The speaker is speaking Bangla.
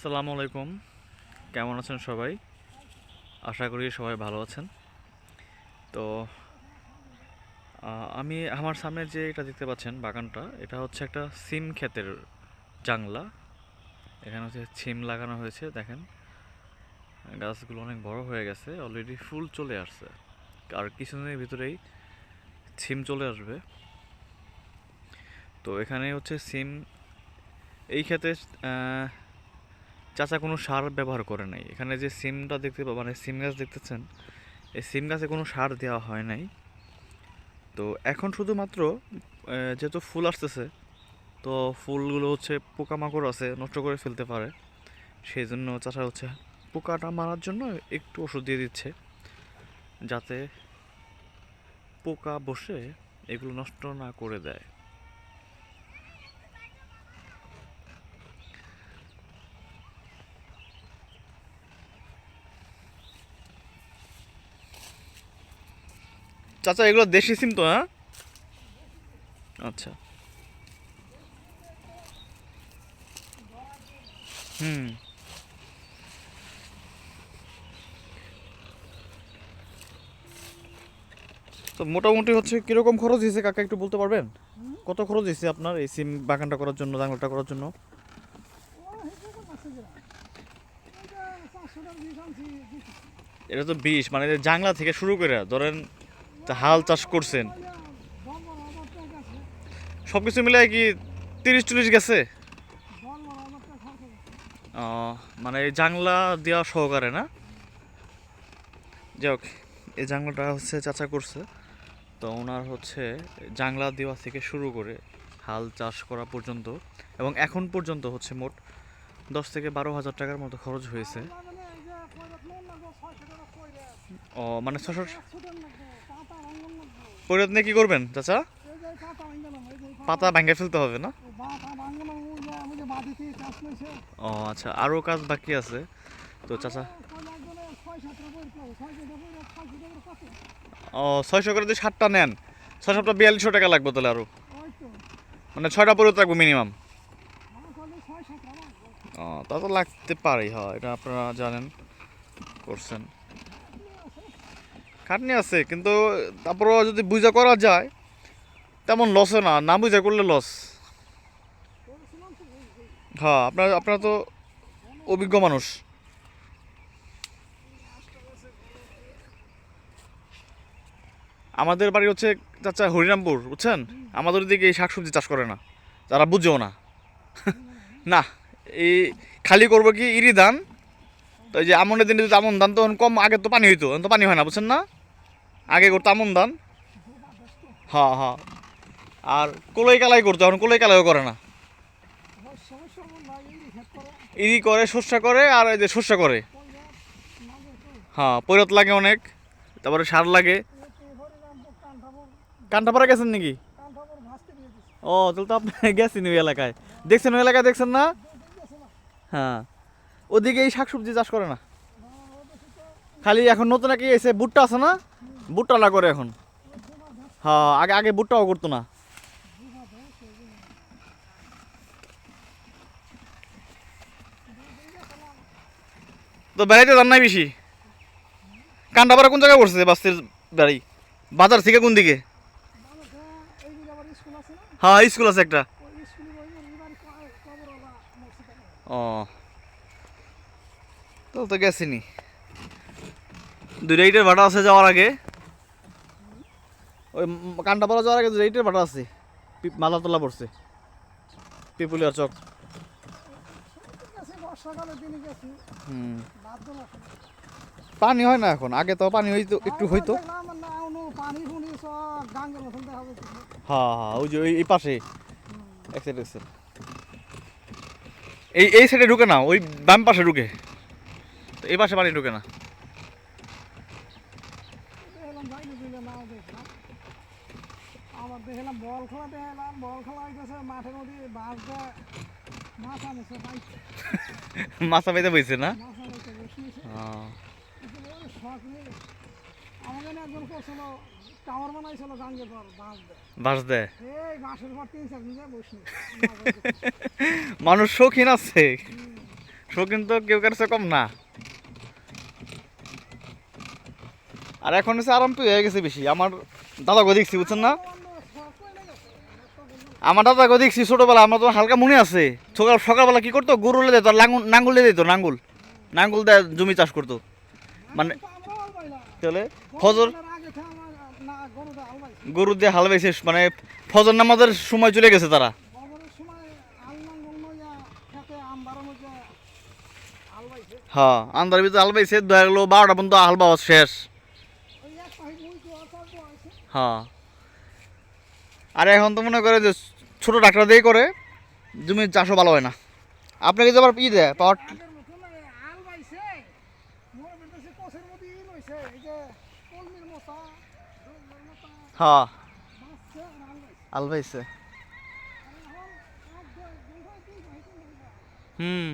আসসালামু আলাইকুম। কেমন আছেন সবাই? আশা করি সবাই ভালো আছেন। তো আমি আমার সামনে যে এটা দেখতে পাচ্ছেন বাগানটা এটা হচ্ছে একটা সিম ক্ষেতের জাংলা এখানে হচ্ছে সিম লাগানো হয়েছে দেখেন। গাছগুলো অনেক বড় হয়ে গেছে অলরেডি ফুল চলে আসছে। আর কিছুদিনের ভিতরেই সিম চলে আসবে। তো এখানে হচ্ছে সিম এই ক্ষেত্রে আহ, চাচা কোনো সার ব্যবহার করে নাই। এখানে যে সিমটা দেখতে মানে সিম গাছ দেখতেছেন, এই সিম গাছে কোনো সার দেওয়া হয় নাই। তো এখন শুধুমাত্র যেহেতু ফুল আসতেছে, তো ফুলগুলো হচ্ছে পোকামাকড় আছে, নষ্ট করে ফেলতে পারে। সেই জন্য চাচা হচ্ছে পোকাটা মারার জন্য একটু ওষুধ দিয়ে দিচ্ছে, যাতে পোকা বসে এগুলো নষ্ট না করে দেয়। চাচা, এগুলো দেশি সিম তো হ্যাঁ? আচ্ছা। হুম। তো মোটামুটি হচ্ছে কীরকম খরচ হয়েছে, কাকা, একটু বলতে পারবেন? কত খরচ হয়েছে আপনার এই সিম বাগানটা করার জন্য জাংলাটা করার জন্য? এটা তো বিষ মানে জাংলা থেকে শুরু করে, ধরেন হাল চাষ করছেন? সব কিছু মিলে কি তিরিশ চল্লিশ গেছে? ও, মানে এই জাংলা দেওয়া সহকারে না? যাক এই জাংলাটা হচ্ছে চাচা করছে। তো ওনার হচ্ছে জাংলা দেওয়া থেকে শুরু করে হাল চাষ করা পর্যন্ত এবং এখন পর্যন্ত হচ্ছে মোট দশ থেকে বারো হাজার টাকার মতো খরচ হয়েছে। ও মানে ছশো পরিবর্তন কি করবেন, চাচা? পাতা ভাঙ্গে ফেলতে হবে না? ও আচ্ছা আরও কাজ বাকি আছে। তো চাচা, ও, ছয়শো করে যদি ষাটটা নেন। ছয় সপ্তাহ বিয়াল্লিশশো টাকা লাগবে তাহলে আরও মানে ছয়টা পরিবর্তন রাখব মিনিমাম। ও, তা তো লাগতে পারেই, হয়, এটা আপনারা জানেন, করছেন। খাটনি আছে, কিন্তু তারপরও যদি বুঝা করা যায়, তেমন লসও না না বুঝা করলে লস হ্যাঁ আপনার, আপনারা তো অভিজ্ঞ মানুষ। আমাদের বাড়ি হচ্ছে চাচা হরিরামপুর, বুঝছেন? আমাদের দিকে এই শাকসবজি চাষ করে না তারা বুঝেও না। না, এই খালি করব কি ইরি ধান? তো এই যে আমনের দিনে যদি আমন ধান, তখন কম, আগে তো পানি হইতো তো পানি হয় না, বুঝছেন না? আগে করতো আমন ধান? হ্যাঁ হ্যাঁ আর কোলাই কালাই করতো, এখন কোলাই কালাইও করে না। ইরি করে, শস্যা করে, আর এই যে শস্যা করে। হ্যাঁ পৈরত লাগে অনেক, তারপরে সার লাগে। কান্টাপাড়া গেছেন নাকি? ও, তাহলে তো আপনি গেছেন ওই এলাকায়। দেখছেন ওই এলাকায় দেখছেন না? হ্যাঁ ওদিকে এই শাকসবজি চাষ করে না? খালি এখন নতুন কি এসে ভুট্টা আছে না? ভুট্টালা করে এখন। হ্যাঁ আগে আগে ভুট্টাও করতো না। তো বেড়াইতে যান নাই বেশি? কান্ডাপাড়া কোন জায়গায় পড়ছে বাস্তির বাড়ি বাজার থেকে কোন দিকে? হ্যাঁ স্কুল আছে একটা। ও। তো তো গেছিনি। দুইটা ইটের ভাড়া আছে যাওয়ার আগে। ওই কান্ডাপাড়া যাওয়ার আগে ইটের ভাড়া আছে পি- মালাতলা পড়ছে। পিপুলিয়া চক। পানি হয় না এখন, আগে তো পানি হইতো, একটু হইতো। হ্যাঁ হ্যাঁ ওই যে এই পাশে। এক। এই এই সাইডে ঢুকে না, ওই বাম পাশে ঢুকে। এই পাশে পানি ঢুকে না আমার দেখলাম বল খেলা দেখলাম বল খেলা হইতেছে মাঠের মধ্যে বাস দেয় মাছ আনেছে মাছা পাইতে বইছে না? না একজন করছিল টাওয়ার বানাইছিল গাঙ্গে পর বাঁশ দেয়। বাস দেয়? এই বাঁশের পর তিন চার দিন বসি মানুষ শৌখিন আছে। শো কিন্তু কেউ কাছে কম না। আর এখন হচ্ছে আরাম তো হয়ে গেছে বেশি। আমার দাদাকে দেখছি বুঝছেন না? আমার দাদাকে দেখছি ছোটবেলা আমার তো হালকা মনে আছে। সকাল সকালবেলা কি করতো? গরু লে দিত লাঙ্গুল নাঙ্গুল দিয়ে দিত, নাঙ্গুল। নাঙ্গুল দিয়ে জমি চাষ করতো। মানে তাহলে ফজর গরু দিয়ে হাল বাইছে মানে ফজর নামাজের সময় চলে গেছে তারা। হ্যাঁ আন্দার ভিতরে হাল বাইছে, দয়া গেলো বারোটা পর্যন্ত হাল বাওয়া শেষ। তো হ্যাঁ। আর এখন তো মনে করে যে ছোট ডাক্তার দিয়ে করে জমির চাষও ভালো হয় না আপনাকে যে আবার ই দেয় পাওয়ার হ্যাঁ বাঁচছে আর আল বাইছে আল বাইছে আর এখন এক দুই দুই দুই দুই হুম